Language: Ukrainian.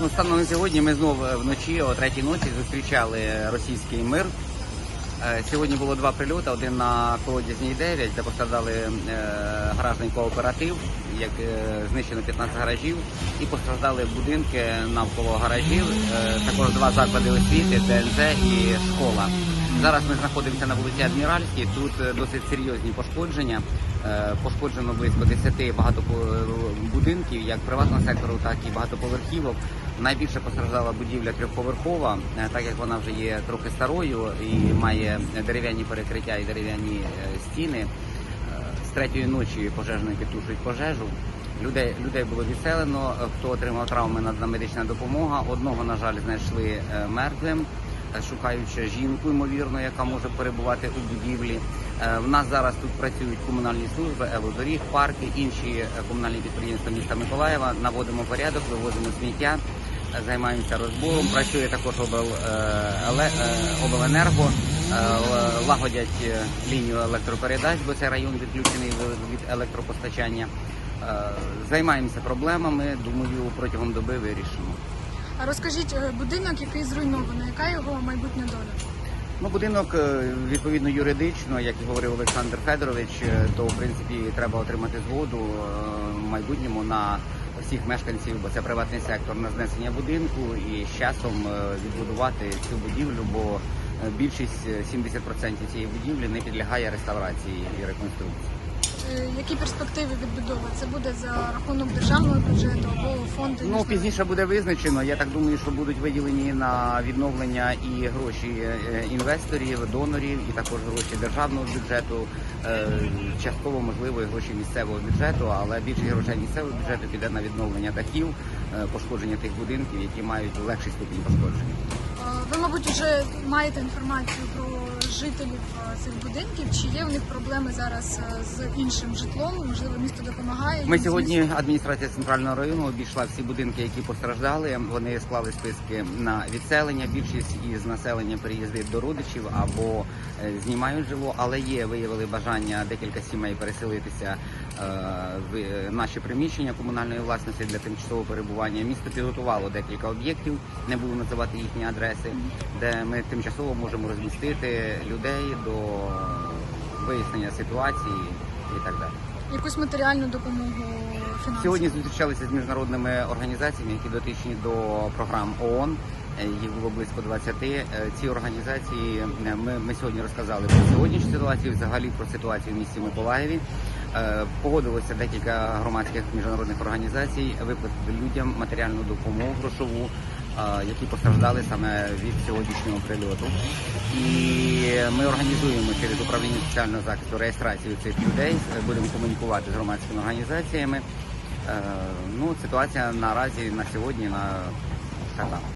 Ну, станом на сьогодні ми знову вночі о третій ночі зустрічали російський мир. Е, Сьогодні було два прильоти: один на колодязній 9, де постраждали е, гаражний кооператив, як е, знищено 15 гаражів, і постраждали будинки навколо гаражів. Також два заклади освіти, ДНЗ і школа. Зараз ми знаходимося на вулиці Адміральській. Тут досить серйозні пошкодження. Пошкоджено близько 10 багатобудинків, як приватного сектору, так і багатоповерхівок. Найбільше постраждала будівля трьохповерхова, е, так як вона вже є трохи старою і має дерев'яні перекриття і дерев'яні е, стіни. Е, З третьої ночі пожежники тушують пожежу. Людей людей було відселено. Хто отримав травми, надана медична допомога. Одного, на жаль, знайшли мертвим, шукаючи жінку, ймовірно, яка може перебувати у будівлі. Е, В нас зараз тут працюють комунальні служби, Еводоріг, парки, інші е, комунальні підприємства міста Миколаєва. Наводимо порядок, вивозимо сміття, е, займаємося розбором. Працює також е, е, обленерго, е, лагодять е, лінію електропередач, бо це район відключений від- електропостачання. Е, Займаємося проблемами. Думаю, протягом доби вирішимо. Розкажіть, е, будинок, який зруйновано, яка його майбутня доля? Ну, будинок е, відповідно юридично, як і говорив Олександр Федорович, е, то в принципі треба отримати згоду в майбутньому на всіх мешканців, бо це приватний сектор на знесення будинку і з часом відбудувати цю будівлю, бо більшість е, 70% цієї будівлі не підлягає реставрації і реконструкції. Е, Які перспективи відбудови? Це буде за рахунок державного бюджету або фонду? Ну пізніше буде визначено. Я так думаю, що будуть виділені на відновлення і гроші е, інвесторів, донорів, і також гроші державного бюджету. Е, Частково можливо і гроші місцевого бюджету, але більше грошей місцевого бюджету піде на відновлення дахів, пошкодження тих будинків, які мають легший ступінь пошкодження. Ви, мабуть, вже маєте інформацію про жителів е, цих будинків. Чи є в них проблеми зараз е, з іншим житлом? Можливо, місто допомагає? Ми сьогодні адміністрація центрального району обійшла всі будинки, які постраждали. Вони склали списки на відселення. Більшість із населення переїздить до родичів або е, знімають жило, але є виявили бажання декілька сімей переселитися наші приміщення комунальної власності для тимчасового перебування. Місто підготувало декілька об'єктів, не буду називати їхні адреси, де ми тимчасово можемо розмістити людей до вияснення ситуації і так далі. якусь матеріальну допомогу фінансову? Сьогодні зустрічалися з міжнародними організаціями, які дотичні до програм ООН. Е, Їх було близько 20. Е, Ці організації е, ми, ми сьогодні розказали про сьогоднішню ситуацію, взагалі про ситуацію в місті Миколаєві. Е, Погодилося декілька громадських міжнародних організацій виплатити людям матеріальну допомогу грошову, е, які постраждали саме від сьогоднішнього прильоту. І ми організуємо через управління соціального захисту реєстрацію цих людей. Будемо комунікувати з громадськими організаціями. Е, Ну, ситуація наразі на сьогодні на така.